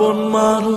আপন মারু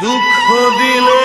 দুঃখ দিলে